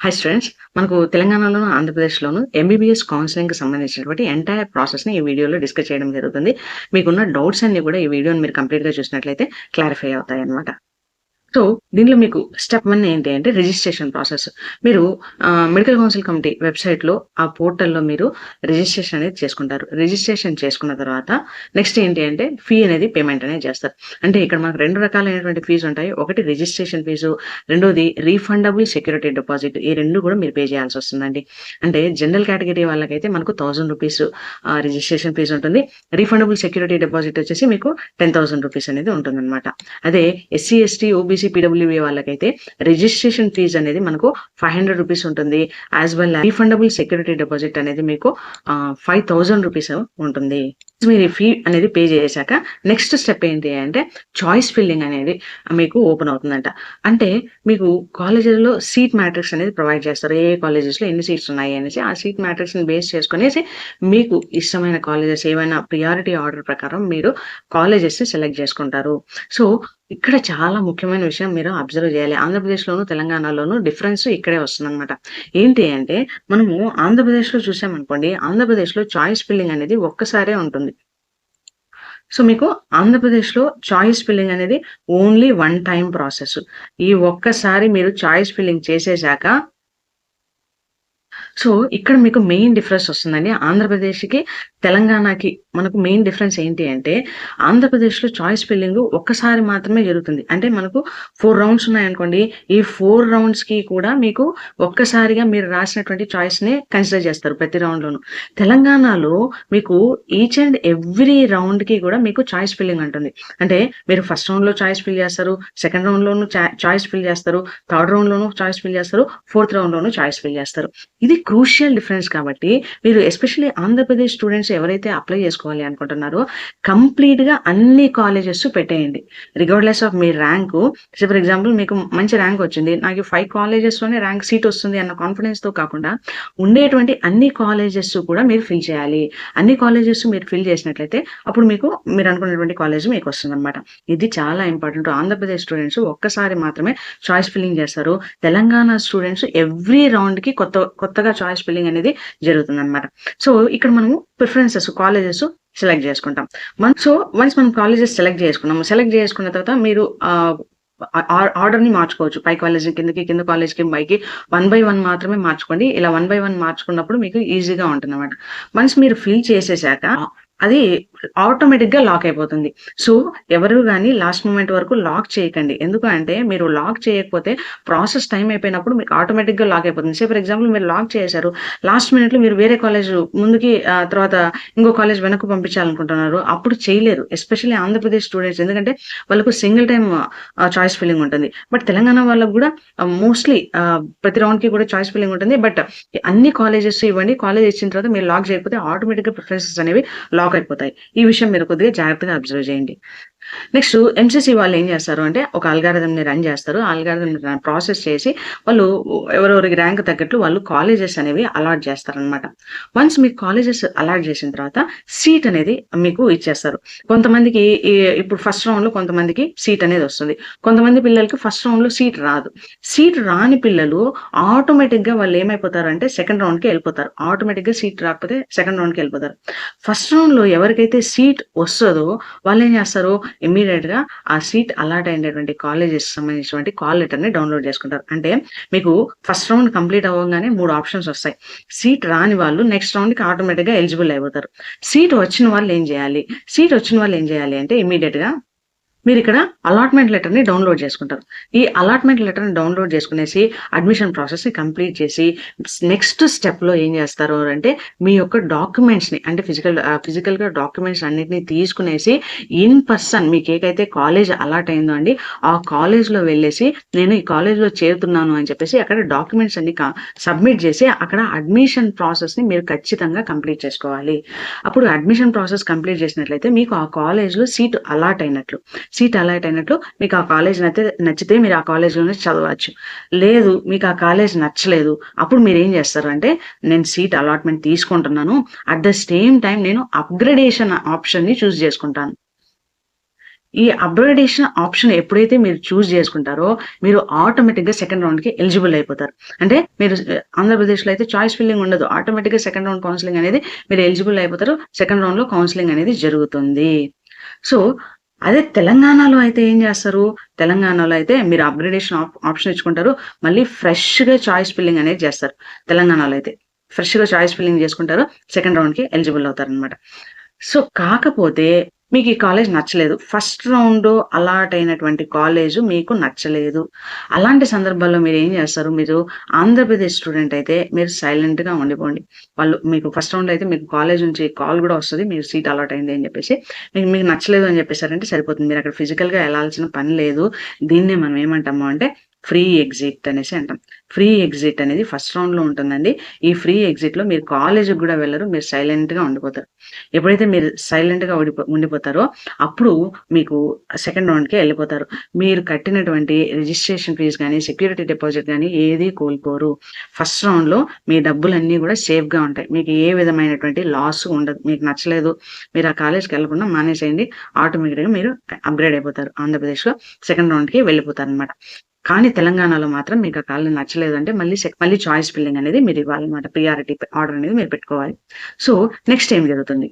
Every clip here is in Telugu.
హై స్టూడెంట్స్ మనకు తెలంగాణలోను ఆంధ్రప్రదేశ్లోను ఎంబీబీఎస్ కౌన్సిలింగ్కి సంబంధించినటువంటి ఎంటైర్ ప్రాసెస్ని ఈ వీడియోలో డిస్కస్ చేయడం జరుగుతుంది. మీకున్న డౌట్స్ అన్ని కూడా ఈ వీడియోని మీరు కంప్లీట్గా చూసినట్లయితే క్లారిఫై అవుతాయి అనమాట సో దీనిలో మీకు స్టెప్ వన్ ఏంటి అంటే రిజిస్ట్రేషన్ ప్రాసెస్ మీరు మెడికల్ కౌన్సిల్ కమిటీ వెబ్సైట్లో ఆ పోర్టల్లో మీరు రిజిస్ట్రేషన్ అనేది చేసుకుంటారు. రిజిస్ట్రేషన్ చేసుకున్న తర్వాత నెక్స్ట్ ఏంటి అంటే ఫీ అనేది పేమెంట్ అనేది చేస్తారు. అంటే ఇక్కడ మనకు రెండు రకాలైనటువంటి ఫీజు ఉంటాయి. ఒకటి రిజిస్ట్రేషన్ ఫీజు రెండోది రీఫండబుల్ సెక్యూరిటీ డిపాజిట్ ఈ రెండు కూడా మీరు పే చేయాల్సి వస్తుందండి. అంటే జనరల్ కేటగిరీ వాళ్ళకైతే మనకు థౌసండ్ రూపీస్ రిజిస్ట్రేషన్ ఫీజు ఉంటుంది. రీఫండబుల్ సెక్యూరిటీ డిపాజిట్ వచ్చేసి మీకు టెన్ థౌసండ్ రూపీస్ అనేది ఉంటుంది అనమాట అదే ఎస్సీ ఎస్టీ ఓబీసీ పీడబ్ల్యూబీ వాళ్ళకైతే రిజిస్ట్రేషన్ ఫీజు అనేది మనకు ఫైవ్ హండ్రెడ్ రూపీస్ ఉంటుంది. As well refundable security deposit అనేది మీకు ఫైవ్ థౌజండ్ రూపీస్ ఉంటుంది. మీరు ఫీ అనేది పే చేశాక నెక్స్ట్ స్టెప్ ఏంటి అంటే చాయిస్ ఫిల్లింగ్ అనేది మీకు ఓపెన్ అవుతుందంట. అంటే మీకు కాలేజీలో సీట్ మ్యాట్రిక్స్ అనేది ప్రొవైడ్ చేస్తారు. ఏ కాలేజెస్లో ఎన్ని సీట్స్ ఉన్నాయి అనేసి ఆ సీట్ మ్యాట్రిక్స్ని బేస్ చేసుకునేసి మీకు ఇష్టమైన కాలేజెస్ ఏమైనా ప్రియారిటీ ఆర్డర్ ప్రకారం మీరు కాలేజెస్ సెలెక్ట్ చేసుకుంటారు. సో ఇక్కడ చాలా ముఖ్యమైన విషయం మీరు అబ్జర్వ్ చేయాలి. ఆంధ్రప్రదేశ్లోను తెలంగాణలోను డిఫరెన్స్ ఇక్కడే వస్తుందన్నమాట. ఏంటి అంటే మనము ఆంధ్రప్రదేశ్లో చూసామనుకోండి ఆంధ్రప్రదేశ్లో చాయిస్ ఫిల్లింగ్ అనేది ఒక్కసారే ఉంటుంది. సో మీకు ఆంధ్రప్రదేశ్లో చాయిస్ ఫిల్లింగ్ అనేది ఓన్లీ వన్ టైం ప్రాసెస్ ఈ ఒక్కసారి మీరు చాయిస్ ఫిల్లింగ్ చేసేసాక సో ఇక్కడ మీకు మెయిన్ డిఫరెన్స్ వస్తుందండి. ఆంధ్రప్రదేశ్కి తెలంగాణకి మనకు మెయిన్ డిఫరెన్స్ ఏంటి అంటే ఆంధ్రప్రదేశ్లో చాయిస్ ఫిల్లింగ్ ఒక్కసారి మాత్రమే జరుగుతుంది. అంటే మనకు ఫోర్ రౌండ్స్ ఉన్నాయనుకోండి ఈ ఫోర్ రౌండ్స్కి కూడా మీకు ఒక్కసారిగా మీరు రాసినటువంటి చాయిస్ని కన్సిడర్ చేస్తారు ప్రతి రౌండ్లోనూ తెలంగాణలో మీకు ఈచ్ అండ్ ఎవ్రీ రౌండ్కి కూడా మీకు చాయిస్ ఫిల్లింగ్ ఉంటుంది అంటే మీరు ఫస్ట్ రౌండ్లో చాయిస్ ఫిల్ చేస్తారు సెకండ్ రౌండ్లోనూ చాయిస్ ఫిల్ చేస్తారు థర్డ్ రౌండ్లోనూ చాయిస్ ఫిల్ చేస్తారు ఫోర్త్ రౌండ్లోనూ చాయిస్ ఫిల్ చేస్తారు. ఇది క్రూషియల్ డిఫరెన్స్ కాబట్టి మీరు ఎస్పెషల్లీ ఆంధ్రప్రదేశ్ స్టూడెంట్స్ ఎవరైతే అప్లై చేసుకోవాలి అనుకుంటున్నారో కంప్లీట్గా అన్ని కాలేజెస్ పెట్టేయండి. రిగార్డ్లెస్ ఆఫ్ మీ ర్యాంకు ఫర్ ఎగ్జాంపుల్ మీకు మంచి ర్యాంక్ వచ్చింది. నాకు ఫైవ్ కాలేజెస్లోనే ర్యాంక్ సీట్ వస్తుంది అన్న కాన్ఫిడెన్స్తో కాకుండా ఉండేటువంటి అన్ని కాలేజెస్ కూడా మీరు ఫిల్ చేయాలి. అన్ని కాలేజెస్ మీరు ఫిల్ చేసినట్లయితే అప్పుడు మీకు మీరు అనుకున్నటువంటి కాలేజ్ మీకు వస్తుంది అనమాట ఇది చాలా ఇంపార్టెంట్ ఆంధ్రప్రదేశ్ స్టూడెంట్స్ ఒక్కసారి మాత్రమే చాయిస్ ఫిల్లింగ్ చేస్తారు. తెలంగాణ స్టూడెంట్స్ ఎవ్రీ రౌండ్కి కొత్త కొత్తగా చాయిస్ ఫిల్లింగ్ అనేది జరుగుతుంది అనమాట సో ఇక్కడ మనము ప్రిఫరెన్సెస్ కాలేజెస్ సెలెక్ట్ చేసుకుంటాం. మన సో వన్స్ మనం కాలేజెస్ సెలెక్ట్ చేసుకున్నాము సెలెక్ట్ చేసుకున్న తర్వాత మీరు ఆర్డర్ని మార్చుకోవచ్చు. పై కాలేజ్ కిందకి కింద కాలేజ్కి పైకి. వన్ బై వన్ మాత్రమే మార్చుకోండి. ఇలా వన్ బై వన్ మార్చుకున్నప్పుడు మీకు ఈజీగా ఉంటుంది అనమాట వన్స్ మీరు ఫిల్ చేసేసాక అది ఆటోమేటిక్గా లాక్ అయిపోతుంది. సో ఎవరు కానీ లాస్ట్ మూమెంట్ వరకు లాక్ చేయకండి. ఎందుకంటే మీరు లాక్ చేయకపోతే ప్రాసెస్ టైం అయిపోయినప్పుడు మీకు ఆటోమేటిక్గా లాక్ అయిపోతుంది. సే ఫర్ ఎగ్జాంపుల్ మీరు లాక్ చేశారు. లాస్ట్ మినిట్లో మీరు వేరే కాలేజ్ ముందుకి తర్వాత ఇంకో కాలేజ్ వెనక్కు పంపించాలనుకుంటున్నారు. అప్పుడు చేయలేరు. ఎస్పెషల్లీ ఆంధ్రప్రదేశ్ స్టూడెంట్స్ ఎందుకంటే వాళ్ళకు సింగిల్ టైం చాయిస్ ఫిల్లింగ్ ఉంటుంది. బట్ తెలంగాణ వాళ్ళకు కూడా మోస్ట్లీ ప్రతి రౌండ్కి కూడా చాయిస్ ఫిల్లింగ్ ఉంటుంది. బట్ అన్ని కాలేజెస్ ఇవ్వండి. కాలేజ్ ఇచ్చిన తర్వాత మీరు లాక్ చేయకపోతే ఆటోమేటిక్గా ప్రిఫరెన్సెస్ అనేవి లాక్ అయిపోతాయి. ఈ విషయం మీరు కొద్దిగా జాగ్రత్తగా అబ్జర్వ్ చేయండి. నెక్స్ట్ ఎంసీసీ వాళ్ళు ఏం చేస్తారు అంటే ఒక అల్గారిథంని రన్ చేస్తారు. అల్గారిథం ప్రాసెస్ చేసి వాళ్ళు ఎవరెవరికి ర్యాంక్ తగ్గట్లు వాళ్ళు కాలేజెస్ అనేవి అలాట్ చేస్తారనమాట వన్స్ మీకు కాలేజెస్ అలాట్ చేసిన తర్వాత సీట్ అనేది మీకు ఇచ్చేస్తారు. కొంతమందికి ఇప్పుడు ఫస్ట్ రౌండ్లో కొంతమందికి సీట్ అనేది వస్తుంది. కొంతమంది పిల్లలకి ఫస్ట్ రౌండ్లో సీట్ రాదు. సీట్ రాని పిల్లలు ఆటోమేటిక్గా వాళ్ళు ఏమైపోతారు అంటే సెకండ్ రౌండ్కి వెళ్ళిపోతారు. ఆటోమేటిక్గా సీట్ రాకపోతే సెకండ్ రౌండ్కి వెళ్ళిపోతారు. ఫస్ట్ రౌండ్లో ఎవరికైతే సీట్ వస్తుందో వాళ్ళు ఏం చేస్తారు? గా ఆ సీట్ అలాట్ అయినటువంటి కాలేజెస్ సంబంధించినటువంటి కాల్ లెటర్ని డౌన్లోడ్ చేసుకుంటారు. అంటే మీకు ఫస్ట్ రౌండ్ కంప్లీట్ అవ్వగానే మూడు ఆప్షన్స్ వస్తాయి. సీట్ రాని వాళ్ళు నెక్స్ట్ రౌండ్కి ఆటోమేటిక్గా ఎలిజిబుల్ అయిపోతారు. సీట్ వచ్చిన వాళ్ళు ఏం చేయాలి? సీట్ వచ్చిన వాళ్ళు ఏం చేయాలి అంటే ఇమీడియట్గా మీరు ఇక్కడ అలాట్మెంట్ లెటర్ని డౌన్లోడ్ చేసుకుంటారు. ఈ అలాట్మెంట్ లెటర్ని డౌన్లోడ్ చేసుకునేసి అడ్మిషన్ ప్రాసెస్ని కంప్లీట్ చేసి నెక్స్ట్ స్టెప్లో ఏం చేస్తారు అంటే మీ యొక్క డాక్యుమెంట్స్ని అంటే ఫిజికల్ ఫిజికల్గా డాక్యుమెంట్స్ అన్నిటిని తీసుకునేసి ఇన్ పర్సన్ మీకు ఏకైతే కాలేజ్ అలాట్ అయిందో అండి ఆ కాలేజ్లో వెళ్ళేసి నేను ఈ కాలేజ్లో చేరుతున్నాను అని చెప్పేసి అక్కడ డాక్యుమెంట్స్ అన్ని సబ్మిట్ చేసి అక్కడ అడ్మిషన్ ప్రాసెస్ని మీరు ఖచ్చితంగా కంప్లీట్ చేసుకోవాలి. అప్పుడు అడ్మిషన్ ప్రాసెస్ కంప్లీట్ చేసినట్లయితే మీకు ఆ కాలేజ్లో సీట్ అలాట్ అయినట్లు. సీట్ అలాట్ అయినట్లు మీకు ఆ కాలేజ్ నచ్చితే నచ్చితే మీరు ఆ కాలేజ్లోనే చదవచ్చు. లేదు మీకు ఆ కాలేజ్ నచ్చలేదు అప్పుడు మీరు ఏం చేస్తారు అంటే నేను సీట్ అలాట్మెంట్ తీసుకుంటున్నాను అట్ ద సేమ్ టైం నేను అప్గ్రేడేషన్ ఆప్షన్ని చూస్ చేసుకుంటాను. ఈ అప్గ్రేడేషన్ ఆప్షన్ ఎప్పుడైతే మీరు చూస్ చేసుకుంటారో మీరు ఆటోమేటిక్గా సెకండ్ రౌండ్కి ఎలిజిబుల్ అయిపోతారు. అంటే మీరు ఆంధ్రప్రదేశ్లో అయితే చాయిస్ ఫిల్లింగ్ ఉండదు. ఆటోమేటిక్గా సెకండ్ రౌండ్ కౌన్సిలింగ్ అనేది మీరు ఎలిజిబుల్ అయిపోతారు సెకండ్ రౌండ్లో కౌన్సిలింగ్ అనేది జరుగుతుంది. సో అదే తెలంగాణలో అయితే ఏం చేస్తారు? తెలంగాణలో అయితే మీరు అప్గ్రేడేషన్ ఆప్షన్ ఇచ్చుకుంటారు. మళ్ళీ ఫ్రెష్గా చాయిస్ ఫిల్లింగ్ అనేది చేస్తారు. తెలంగాణలో అయితే ఫ్రెష్గా చాయిస్ ఫిల్లింగ్ చేసుకుంటారు. సెకండ్ రౌండ్కి ఎలిజిబుల్ అవుతారు అనమాట సో కాకపోతే మీకు ఈ కాలేజ్ నచ్చలేదు. ఫస్ట్ రౌండ్ అలాట్ అయినటువంటి కాలేజ్ మీకు నచ్చలేదు. అలాంటి సందర్భాల్లో మీరు ఏం చేస్తారు? మీరు ఆంధ్రప్రదేశ్ స్టూడెంట్ అయితే మీరు సైలెంట్గా ఉండిపోండి. వాళ్ళు మీకు ఫస్ట్ రౌండ్ అయితే మీకు కాలేజ్ నుంచి కాల్ కూడా వస్తుంది. మీరు సీట్ అలాట్ అయింది అని చెప్పేసి మీకు మీకు నచ్చలేదు అని చెప్పేసారంటే సరిపోతుంది. మీరు అక్కడ ఫిజికల్గా వెళ్ళాల్సిన పని లేదు. దీన్నే మనం ఏమంటాము అంటే ఫ్రీ ఎగ్జిట్ అనేసి అంటాం. ఫ్రీ ఎగ్జిట్ అనేది ఫస్ట్ రౌండ్లో ఉంటుందండి. ఈ ఫ్రీ ఎగ్జిట్లో మీరు కాలేజీకి కూడా వెళ్ళరు మీరు సైలెంట్గా ఉండిపోతారు. ఎప్పుడైతే మీరు సైలెంట్గా ఉండిపో ఉండిపోతారో అప్పుడు మీకు సెకండ్ రౌండ్కి వెళ్ళిపోతారు. మీరు కట్టినటువంటి రిజిస్ట్రేషన్ ఫీజు కానీ సెక్యూరిటీ డిపాజిట్ కానీ ఏది కోల్పోరు. ఫస్ట్ రౌండ్లో మీ డబ్బులన్నీ కూడా సేఫ్గా ఉంటాయి. మీకు ఏ విధమైనటువంటి లాస్ ఉండదు. మీకు నచ్చలేదు మీరు ఆ కాలేజ్కి వెళ్ళకుండా మానేసేయండి. ఆటోమేటిక్గా మీరు అప్గ్రేడ్ అయిపోతారు. ఆంధ్రప్రదేశ్లో సెకండ్ రౌండ్కి వెళ్ళిపోతారు అనమాట కానీ తెలంగాణలో మాత్రం మీకు ఆ కాలేజ్ నచ్చలేదు అంటే మళ్ళీ మళ్ళీ చాయిస్ బిల్డింగ్ అనేది మీరు ఇవ్వాలన్నమాట. ప్రియారిటీ ఆర్డర్ అనేది మీరు పెట్టుకోవాలి. సో నెక్స్ట్ ఏం జరుగుతుంది?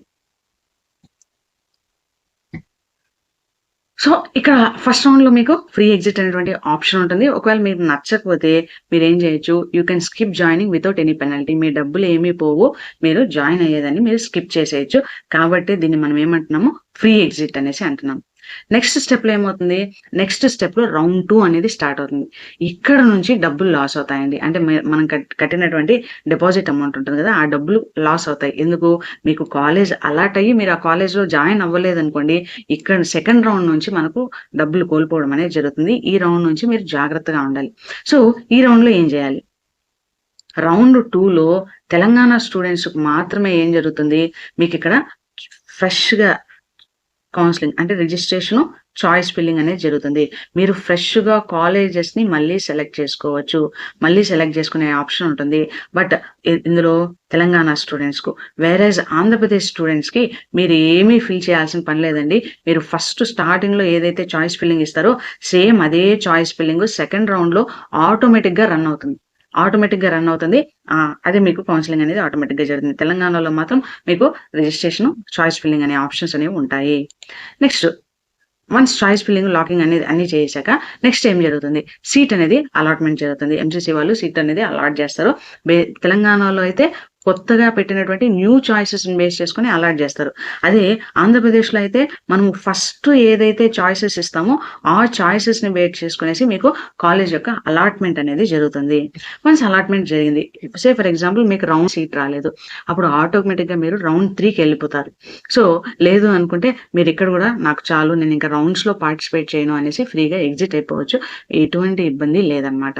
సో ఇక్కడ ఫస్ట్ రౌండ్లో మీకు ఫ్రీ ఎగ్జిట్ అనేటువంటి ఆప్షన్ ఉంటుంది. ఒకవేళ మీకు నచ్చకపోతే మీరు ఏం చేయొచ్చు? You can skip joining without any penalty మీ డబ్బులు ఏమీ పోవు. మీరు జాయిన్ అయ్యేదని మీరు స్కిప్ చేసేయచ్చు. కాబట్టి దీన్ని మనం ఏమంటున్నాము? ఫ్రీ ఎగ్జిట్ అనేసి అంటున్నాం నెక్స్ట్ స్టెప్లో ఏమవుతుంది? నెక్స్ట్ స్టెప్లో రౌండ్ టూ అనేది స్టార్ట్ అవుతుంది. ఇక్కడ నుంచి డబ్బులు లాస్ అవుతాయండి. అంటే మనం కట్టినటువంటి డిపాజిట్ అమౌంట్ ఉంటుంది కదా ఆ డబ్బులు లాస్ అవుతాయి. ఎందుకు? మీకు కాలేజ్ అలాట్ అయ్యి మీరు ఆ కాలేజ్లో జాయిన్ అవ్వలేదు అనుకోండి ఇక్కడ సెకండ్ రౌండ్ నుంచి మనకు డబ్బులు కోల్పోవడం అనేది జరుగుతుంది. ఈ రౌండ్ నుంచి మీరు జాగ్రత్తగా ఉండాలి. సో ఈ రౌండ్లో ఏం చేయాలి? రౌండ్ టూలో తెలంగాణ స్టూడెంట్స్ మాత్రమే ఏం జరుగుతుంది? మీకు ఇక్కడ ఫ్రెష్గా కౌన్సిలింగ్ అంటే రిజిస్ట్రేషన్ చాయిస్ ఫిల్లింగ్ అనేది జరుగుతుంది. మీరు ఫ్రెష్గా కాలేజెస్ని మళ్ళీ సెలెక్ట్ చేసుకోవచ్చు. మళ్ళీ సెలెక్ట్ చేసుకునే ఆప్షన్ ఉంటుంది. బట్ ఇందులో తెలంగాణ స్టూడెంట్స్కు వేరేజ్ ఆంధ్రప్రదేశ్ స్టూడెంట్స్కి మీరు ఏమీ ఫిల్ చేయాల్సిన పని లేదండి. మీరు ఫస్ట్ స్టార్టింగ్లో ఏదైతే చాయిస్ ఫిల్లింగ్ ఇస్తారో సేమ్ అదే చాయిస్ ఫిల్లింగ్ సెకండ్ రౌండ్లో ఆటోమేటిక్గా రన్ అవుతుంది. ఆటోమేటిక్గా రన్ అవుతుంది అదే మీకు కౌన్సిలింగ్ అనేది ఆటోమేటిక్గా జరుగుతుంది. తెలంగాణలో మాత్రం మీకు రిజిస్ట్రేషన్ చాయిస్ ఫిల్లింగ్ అనే ఆప్షన్స్ అనేవి ఉంటాయి. Next once choice filling locking అనేది అన్ని చేశాక నెక్స్ట్ ఏం జరుగుతుంది? సీట్ అనేది అలాట్మెంట్ జరుగుతుంది. ఎంసీసీ వాళ్ళు సీట్ అనేది అలాట్ చేస్తారు. తెలంగాణలో అయితే కొత్తగా పెట్టినటువంటి న్యూ చాయిసెస్ని బేస్ చేసుకుని అలాట్ చేస్తారు. అదే ఆంధ్రప్రదేశ్లో అయితే మనం ఫస్ట్ ఏదైతే చాయిసెస్ ఇస్తామో ఆ చాయిసెస్ని బేస్ చేసుకునేసి మీకు కాలేజ్ యొక్క అలాట్మెంట్ అనేది జరుగుతుంది. వన్స్ అలాట్మెంట్ జరిగింది సే ఫర్ ఎగ్జాంపుల్ మీకు రౌండ్ సీట్ రాలేదు. అప్పుడు ఆటోమేటిక్గా మీరు రౌండ్ త్రీకి వెళ్ళిపోతారు. సో లేదు అనుకుంటే మీరు ఇక్కడ కూడా నాకు చాలు నేను ఇంకా రౌండ్స్లో పార్టిసిపేట్ చేయను అనేసి ఫ్రీగా ఎగ్జిట్ అయిపోవచ్చు. ఎటువంటి ఇబ్బంది లేదనమాట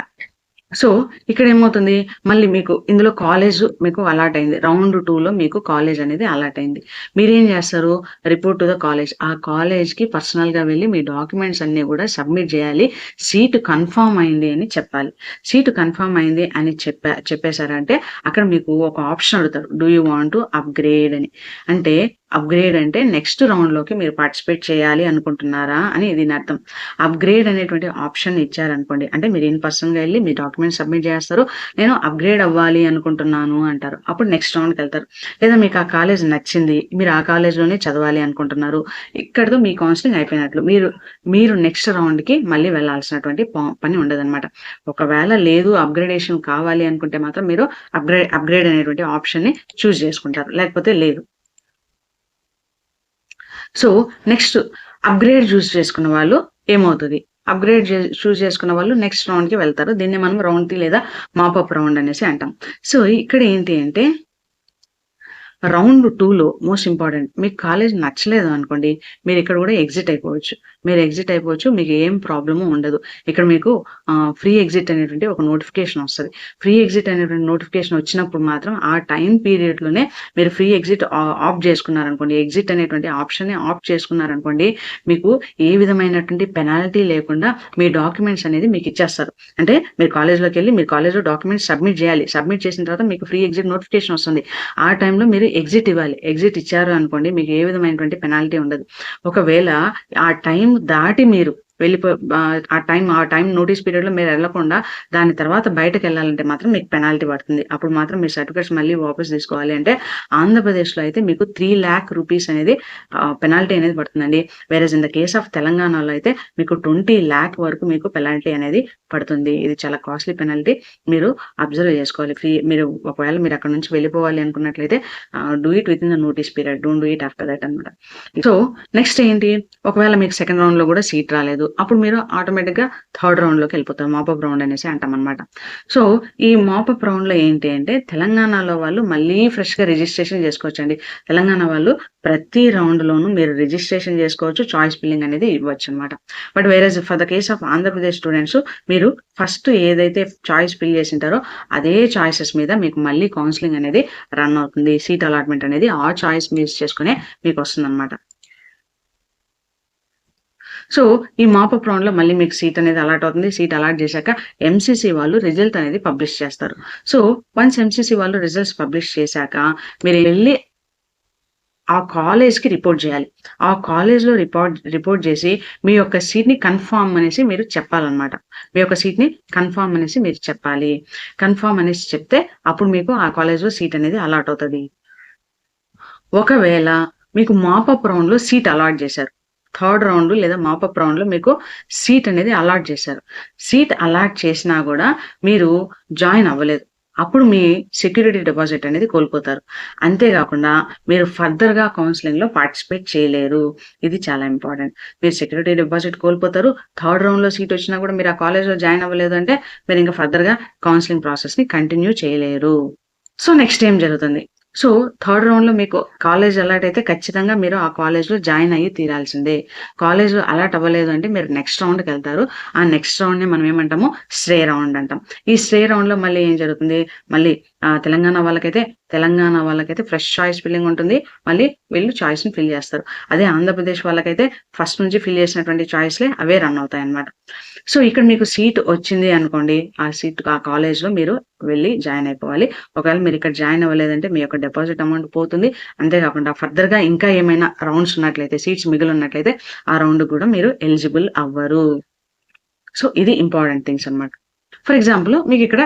సో ఇక్కడ ఏమవుతుంది? మళ్ళీ మీకు ఇందులో కాలేజ్ మీకు అలాట్ అయింది. రౌండ్ టూ లో మీకు కాలేజ్ అనేది అలాట్ అయింది. మీరేం చేస్తారు? రిపోర్ట్ టు ద కాలేజ్ ఆ కాలేజ్కి పర్సనల్గా వెళ్ళి మీ డాక్యుమెంట్స్ అన్ని కూడా సబ్మిట్ చేయాలి. సీటు కన్ఫర్మ్ అయింది అని చెప్పాలి. సీటు కన్ఫర్మ్ అయింది అని చెప్పా చెప్పేశారంటే అక్కడ మీకు ఒక ఆప్షన్ అడుగుతారు. Do you want to upgrade అని. అంటే అప్గ్రేడ్ అంటే నెక్స్ట్ రౌండ్లోకి మీరు పార్టిసిపేట్ చేయాలి అనుకుంటున్నారా అని దీని అర్థం. అప్గ్రేడ్ అనేటువంటి ఆప్షన్ ఇచ్చారనుకోండి అంటే మీరు ఇన్ పర్సన్గా వెళ్ళి మీ డాక్యుమెంట్ సబ్మిట్ చేస్తారు నేను అప్గ్రేడ్ అవ్వాలి అనుకుంటున్నాను అంటారు. అప్పుడు నెక్స్ట్ రౌండ్కి వెళ్తారు. లేదా మీకు ఆ కాలేజ్ నచ్చింది మీరు ఆ కాలేజ్లోనే చదవాలి అనుకుంటున్నారు. ఇక్కడతో మీ కౌన్సిలింగ్ అయిపోయినట్లు. మీరు మీరు నెక్స్ట్ రౌండ్కి మళ్ళీ వెళ్ళాల్సినటువంటి పని ఉండదన్నమాట. ఒకవేళ లేదు అప్గ్రేడేషన్ కావాలి అనుకుంటే మాత్రం మీరు అప్గ్రేడ్ అప్గ్రేడ్ అనేటువంటి ఆప్షన్ని చూస్ చేసుకుంటారు. లేకపోతే లేదు. సో నెక్స్ట్ అప్గ్రేడ్ చూస్ చేసుకున్న వాళ్ళు ఏమవుతుంది? అప్గ్రేడ్ చూస్ చేసుకున్న వాళ్ళు నెక్స్ట్ రౌండ్కి వెళ్తారు. దీన్ని మనం రౌండ్ త్రీ లేదా మాపప్ రౌండ్ అనేసి అంటాం. సో ఇక్కడ ఏంటి అంటే రౌండ్లో మోస్ట్ ఇంపార్టెంట్ మీకు కాలేజ్ నచ్చలేదు అనుకోండి మీరు ఇక్కడ కూడా ఎగ్జిట్ అయిపోవచ్చు. మీరు ఎగ్జిట్ అయిపోవచ్చు మీకు ఏం ప్రాబ్లము ఉండదు. ఇక్కడ మీకు ఫ్రీ ఎగ్జిట్ అనేటువంటి ఒక నోటిఫికేషన్ వస్తుంది. ఫ్రీ ఎగ్జిట్ అనేటువంటి నోటిఫికేషన్ వచ్చినప్పుడు మాత్రం ఆ టైం పీరియడ్లోనే మీరు ఫ్రీ ఎగ్జిట్ ఆఫ్ చేసుకున్నారనుకోండి ఎగ్జిట్ అనేటువంటి ఆప్షన్ని ఆఫ్ చేసుకున్నారనుకోండి మీకు ఏ విధమైనటువంటి పెనాల్టీ లేకుండా మీ డాక్యుమెంట్స్ అనేది మీకు ఇచ్చేస్తారు. అంటే మీరు కాలేజ్లోకి వెళ్ళి మీరు కాలేజ్లో డాక్యుమెంట్స్ సబ్మిట్ చేయాలి. సబ్మిట్ చేసిన తర్వాత మీకు ఫ్రీ ఎగ్జిట్ నోటిఫికేషన్ వస్తుంది. ఆ టైంలో మీరు ఎగ్జిట్ ఇవ్వాలి. ఎగ్జిట్ ఇచ్చారు అనుకోండి మీకు ఏ విధమైనటువంటి పెనాల్టీ ఉండదు. ఒకవేళ ఆ టైం దాటి మీరు. వెళ్ళిపో ఆ టైం ఆ టైం నోటీస్ పీరియడ్‌లో మీరు వెళ్ళకుండా దాని తర్వాత బయటకెళ్ళాలంటే మాత్రం మీకు పెనాల్టీ పడుతుంది. అప్పుడు మాత్రం మీ సర్టిఫికేట్స్ మళ్ళీ వాపస్ తీసుకోవాలి అంటే ఆంధ్రప్రదేశ్‌లో అయితే మీకు త్రీ ల్యాక్ రూపీస్ అనేది పెనాల్టీ అనేది పడుతుందండి. Whereas in the case of తెలంగాణలో అయితే మీకు ట్వంటీ ల్యాక్ వరకు మీకు పెనాల్టీ అనేది పడుతుంది. ఇది చాలా కాస్ట్‌లీ పెనాల్టీ. మీరు అబ్జర్వ్ చేసుకోవాలి. ఫ్రీ మీరు ఒకవేళ మీరు అక్కడి నుంచి వెళ్ళిపోవాలి అనుకున్నట్లయితే do it within the notice period. Don't do it after that అనమాట సో, నెక్స్ట్ ఏంటి? ఒకవేళ మీకు సెకండ్ రౌండ్లో కూడా సీట్ రాలేదు. అప్పుడు మీరు ఆటోమేటిక్‌గా థర్డ్ రౌండ్‌లోకి వెళ్ళిపోతారు. మాపప్ రౌండ్ అనేసి అంటామన్నమాట. సో, ఈ మాపప్ రౌండ్‌లో ఏంటి అంటే తెలంగాణలో వాళ్ళు మళ్ళీ ఫ్రెష్‌గా రిజిస్ట్రేషన్ చేసుకోవచ్చండి. తెలంగాణ వాళ్ళు ప్రతి రౌండ్‌లోనూ మీరు రిజిస్ట్రేషన్ చేసుకోవచ్చు. చాయిస్ ఫిల్లింగ్ అనేది ఇవ్వచ్చన్నమాట. But whereas for the case of Andhra Pradesh students మీరు ఫస్ట్ ఏదైతే చాయిస్ ఫిల్ చేసింటారో అదే చాయిసెస్ మీద మీకు మళ్ళీ కౌన్సిలింగ్ అనేది రన్ అవుతుంది. సీట్ అలాట్‌మెంట్ అనేది ఆ చాయిస్ బేస్ చేసుకునే మీకు మీకొస్తుందన్నమాట. సో, ఈ మాపప్ రౌండ్‌లో మళ్ళీ మీకు సీట్ అనేది అలాట్ అవుతుంది. సీట్ అలాట్ చేశాక ఎంసీసీ వాళ్ళు రిజల్ట్ అనేది పబ్లిష్ చేస్తారు. సో, వన్స్ ఎంసీసీ వాళ్ళు రిజల్ట్స్ పబ్లిష్ చేశాక మీరు వెళ్ళి ఆ కాలేజ్‌కి రిపోర్ట్ చేయాలి. ఆ కాలేజ్‌లో రిపోర్ట్ రిపోర్ట్ చేసి మీ యొక్క సీట్‌ని కన్ఫర్మ్ అనేసి మీరు చెప్పాలన్నమాట. మీ యొక్క సీట్‌ని కన్ఫర్మ్ అనేసి మీరు చెప్పాలి. కన్ఫర్మ్ అనేసి చెప్తే అప్పుడు మీకు ఆ కాలేజ్‌లో సీట్ అనేది అలాట్ అవుతుంది ఒకవేళ మీకు మాపప్ రౌండ్‌లో సీట్ అలాట్ చేశారు. థర్డ్ రౌండ్ లేదా మాపప్ రౌండ్ రౌండ్‌లో మీకు సీట్ అనేది అలాట్ చేశారు. సీట్ అలాట్ చేసినా కూడా మీరు జాయిన్ అవ్వలేదు. అప్పుడు మీ సెక్యూరిటీ డిపాజిట్ అనేది కోల్పోతారు. అంతే కాకుండా మీరు ఫర్దర్‌గా కౌన్సిలింగ్లో పార్టిసిపేట్ చేయలేరు. ఇది చాలా ఇంపార్టెంట్. మీరు సెక్యూరిటీ డిపాజిట్ కోల్పోతారు. థర్డ్ రౌండ్‌లో సీట్ వచ్చినా కూడా మీరు ఆ కాలేజ్‌లో జాయిన్ అవ్వలేదు అంటే మీరు ఇంకా ఫర్దర్‌గా కౌన్సిలింగ్ ప్రాసెస్‌ని కంటిన్యూ చేయలేరు. సో, నెక్స్ట్ ఏం జరుగుతుంది? సో, థర్డ్ రౌండ్‌లో మీకు కాలేజ్ అలాట్ అయితే ఖచ్చితంగా మీరు ఆ కాలేజ్‌లో జాయిన్ అయ్యి తీరాల్సిందే. కాలేజ్ అలాట్ అవ్వలేదు అంటే మీరు నెక్స్ట్ రౌండ్‌కెళ్తారు. ఆ నెక్స్ట్ రౌండ్‌ని మనం ఏమంటాము స్ట్రే రౌండ్ అంటాం. ఈ స్టే రౌండ్‌లో మళ్ళీ ఏం జరుగుతుంది? మళ్ళీ తెలంగాణ వాళ్ళకైతే తెలంగాణ వాళ్ళకైతే ఫ్రెష్ చాయిస్ ఫిల్లింగ్ ఉంటుంది. మళ్ళీ వీళ్ళు చాయిస్‌ని ఫిల్ చేస్తారు. అదే ఆంధ్రప్రదేశ్ వాళ్ళకైతే ఫస్ట్ నుంచి ఫిల్ చేసినటువంటి చాయిస్‌లే అవే రన్ అవుతాయి అనమాట సో, ఇక్కడ మీకు సీట్ వచ్చింది అనుకోండి. ఆ సీట్ ఆ కాలేజ్‌లో మీరు వెళ్ళి జాయిన్ అయిపోవాలి. ఒకవేళ మీరు ఇక్కడ జాయిన్ అవ్వలేదంటే మీ యొక్క డిపాజిట్ అమౌంట్ పోతుంది. అంతే కాకుండా ఫర్దర్‌గా ఇంకా ఏమైనా రౌండ్స్ ఉన్నట్లయితే సీట్స్ మిగిలున్నట్లయితే ఆ రౌండ్ కూడా మీరు ఎలిజిబుల్ అవ్వరు. సో, ఇది ఇంపార్టెంట్ థింగ్స్ అన్నమాట. ఫర్ ఎగ్జాంపుల్ మీకు ఇక్కడ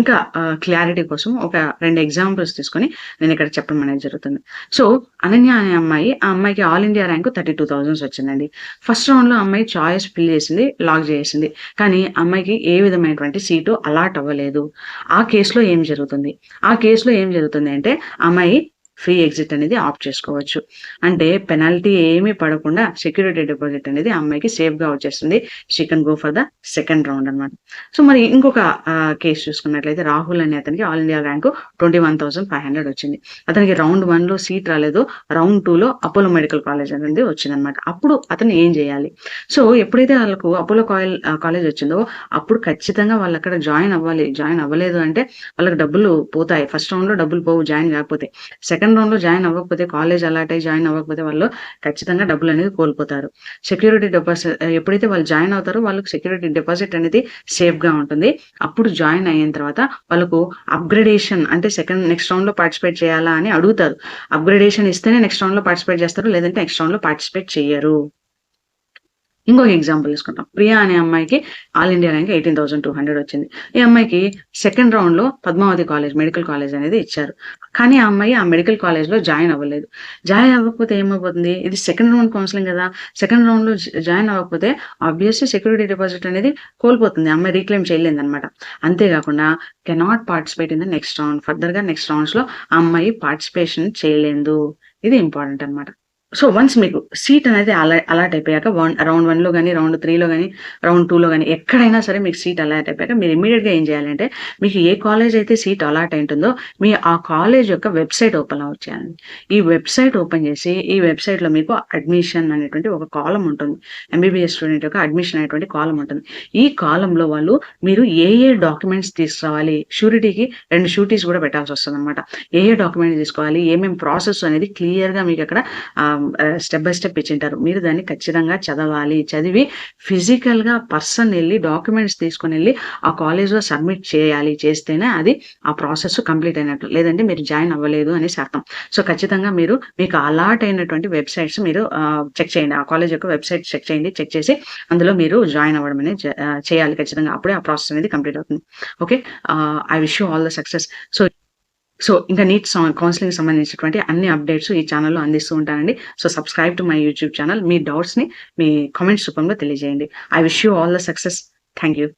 ఇంకా క్లారిటీ కోసం ఒక రెండు ఎగ్జాంపుల్స్ తీసుకొని నేను ఇక్కడ చెప్పడం అనేది జరుగుతుంది. సో, అనన్య అనే అమ్మాయి ఆ అమ్మాయికి ఆల్ ఇండియా ర్యాంక్ 32,000 వచ్చిందండి. ఫస్ట్ రౌండ్‌లో అమ్మాయి చాయిస్ ఫిల్ చేసింది. లాక్ చేసింది కానీ అమ్మాయికి ఏ విధమైనటువంటి సీటు అలాట్ అవ్వలేదు. ఆ కేసులో ఏం జరుగుతుంది? ఆ కేసులో ఏం జరుగుతుంది అంటే అమ్మాయి ఫ్రీ ఎగ్జిట్ అనేది ఆప్ట్ చేసుకోవచ్చు. అంటే పెనాల్టీ ఏమీ పడకుండా సెక్యూరిటీ డిపాజిట్ అనేది అమ్మాయికి సేఫ్‌గా వచ్చేస్తుంది. She can go for the second round అన్నమాట. సో, మరి ఇంకొక కేసు చూసుకున్నట్లయితే రాహుల్ అనే అతనికి ఆల్ ఇండియా ర్యాంక్ 21,500 వచ్చింది. అతనికి రౌండ్ 1లో సీట్ రాలేదు. రౌండ్ 2లో అపోలో మెడికల్ కాలేజ్ అనేది వచ్చిందన్నమాట. అప్పుడు అతను ఏం చేయాలి? సో, ఎప్పుడైతే వాళ్ళకు అపోలో కాయిల్ కాలేజ్ వచ్చిందో అప్పుడు ఖచ్చితంగా వాళ్ళు అక్కడ జాయిన్ అవ్వాలి. జాయిన్ అవ్వలేదు అంటే వాళ్ళకి డబ్బులు పోతాయి. ఫస్ట్ రౌండ్‌లో డబ్బులు పోవు జాయిన్ కాకపోతే. సెకండ్ రౌండ్‌లో జాయిన్ అవ్వకపోతే కాలేజ్ అలాట్ అయ్యి జాయిన్ అవ్వకపోతే వాళ్ళు ఖచ్చితంగా డబ్బులు అనేది కోల్పోతారు. సెక్యూరిటీ డిపాజిట్ ఎప్పుడైతే వాళ్ళు జాయిన్ అవుతారో వాళ్ళకి సెక్యూరిటీ డిపాజిట్ అనేది సేఫ్‌గా ఉంటుంది. అప్పుడు జాయిన్ అయిన తర్వాత వాళ్ళకు అప్‌గ్రేడేషన్ అంటే సెకండ్ నెక్స్ట్ రౌండ్‌లో పార్టిసిపేట్ చేయాలా అని అడుగుతారు. అప్‌గ్రేడేషన్ ఇస్తేనే నెక్స్ట్ రౌండ్‌లో పార్టిసిపేట్ చేస్తారు. లేదంటే నెక్స్ట్ రౌండ్‌లో పార్టిసిపేట్ చేయరు ఇంకొక ఎగ్జాంపుల్ తీసుకుంటాం. ప్రియా అనే అమ్మాయికి ఆల్ ఇండియా ర్యాంక్ 18,200 వచ్చింది. ఈ అమ్మాయికి సెకండ్ రౌండ్లో పద్మావతి కాలేజ్ మెడికల్ కాలేజ్ అనేది ఇచ్చారు. కానీ ఆ అమ్మాయి ఆ మెడికల్ కాలేజ్లో జాయిన్ అవ్వలేదు. జాయిన్ అవ్వకపోతే ఏమైపోతుంది? ఇది సెకండ్ రౌండ్ కౌన్సిలింగ్ కదా! సెకండ్ రౌండ్లో జాయిన్ అవ్వకపోతే ఆబ్వియస్‌లీ సెక్యూరిటీ డిపాజిట్ అనేది కోల్పోతుంది. అమ్మాయి రీక్లెయిమ్ చేయలేదన్నమాట. అంతే కాకుండా cannot participate in the next round. ఫర్దర్గా నెక్స్ట్ రౌండ్స్‌లో ఆ అమ్మాయి పార్టిసిపేషన్ చేయలేదు. ఇది ఇంపార్టెంట్ అన్నమాట. సో, వన్స్ మీకు సీట్ అనేది అలా అలాట్ అయిపోయాక వన్ రౌండ్ వన్లో కానీ రౌండ్ త్రీలో కానీ రౌండ్ టూలో కానీ ఎక్కడైనా సరే మీకు సీట్ అలాట్ అయిపోయాక మీరు ఇమీడియట్గా ఏం చేయాలంటే మీకు ఏ కాలేజ్ అయితే సీట్ అలాట్ అయింటుందో మీ ఆ కాలేజ్ యొక్క వెబ్‌సైట్ ఓపెన్ అవుట్ చేయాలి. ఈ వెబ్‌సైట్ ఓపెన్ చేసి ఈ వెబ్‌సైట్‌లో మీకు అడ్మిషన్ అనేటువంటి ఒక కాలం ఉంటుంది. ఎంబీబీఎస్ స్టూడెంట్ యొక్క అడ్మిషన్ అనేటువంటి కాలం ఉంటుంది. ఈ కాలంలో వాళ్ళు మీరు ఏ ఏ డాక్యుమెంట్స్ తీసుకురావాలి షూరిటీకి రెండు షూరిటీస్ కూడా పెట్టాల్సి వస్తదన్నమాట. ఏ ఏ డాక్యుమెంట్స్ తీసుకోవాలి? ఏమేమి ప్రాసెస్ అనేది క్లియర్‌గా మీకు అక్కడ స్టెప్ బై స్టెప్ ఇచ్చింటారు. మీరు దాన్ని ఖచ్చితంగా చదవాలి చదివి ఫిజికల్గా పర్సన్ వెళ్ళి డాక్యుమెంట్స్ తీసుకొని వెళ్ళి ఆ కాలేజ్లో సబ్మిట్ చేయాలి చేస్తేనే అది ఆ ప్రాసెస్ కంప్లీట్ అయినట్టు. లేదంటే మీరు జాయిన్ అవ్వలేదు అనేసి అర్థం. సో ఖచ్చితంగా మీరు మీకు అలాట్ అయినటువంటి వెబ్సైట్స్ మీరు చెక్ చేయండి. ఆ కాలేజ్ యొక్క వెబ్సైట్ చెక్ చేయండి చెక్ చేసి అందులో మీరు జాయిన్ అవ్వడం అనేది చేయాలి ఖచ్చితంగా. అప్పుడే ఆ ప్రాసెస్ అనేది కంప్లీట్ అవుతుంది. Okay I wish you all the success so so ఇంకా నీట్ కౌన్సిలింగ్ సంబంధించినటువంటి అన్ని అప్డేట్స్ ఈ ఛానల్లో అందిస్తూ ఉంటానండి. So subscribe to my YouTube channel మీ డౌట్స్ని మీ కామెంట్స్ రూపంలో తెలియజేయండి. I wish you all the success thank you